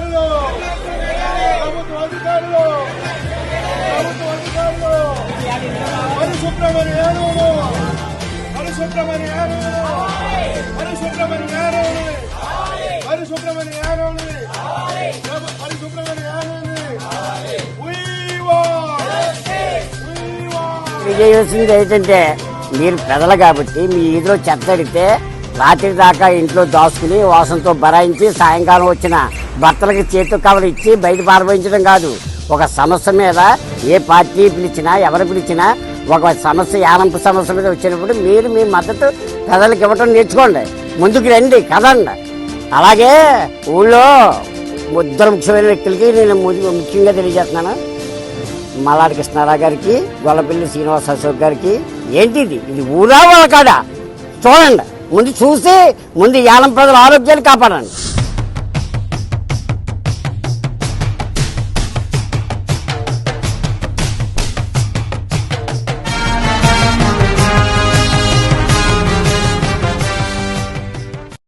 అధికారులు! ప్రభుత్వ అధికారులు! ప్రభుత్వ అధికారులు! పరిశుభ్రమైన ఏరువులు పరిశుభ్రమైన ఏరువులు పరిశుభ్రమైన ఏరువులు పరిశుభ్రమైన ఏరువులు పరిశుభ్రమైన ఏరువులు We ఏంటంటే మీరు పెదలు కాబట్టి మీ ఈదిలో చెత్త రాత్రి దాకా ఇంట్లో దాచుకుని వాసనతో బరాయించి సాయంకాలం వచ్చిన భర్తలకి చేతు కవర్ ఇచ్చి బయట పారబోయించడం కాదు. ఒక సమస్య మీద ఏ పార్టీ పిలిచినా ఎవరు పిలిచినా ఒక సమస్య యానంపు సమస్య మీద వచ్చినప్పుడు మీరు మీ మద్దతు ప్రజలకు ఇవ్వటం నేర్చుకోండి. ముందుకు రండి కదండి. అలాగే ఊళ్ళో ఇద్దరు ముఖ్యమైన వ్యక్తులకి నేను ముఖ్యంగా తెలియజేస్తున్నాను. మల్లాడి కృష్ణారావు గారికి గొల్లపల్లి శ్రీనివాస అశోక్ గారికి. ఏంటి ఇది? ఇది ఊరా వాళ్ళ కాడా చూడండి. ముందు చూసి ముందు యానం ప్రజల ఆరోగ్యాన్ని కాపాడండి.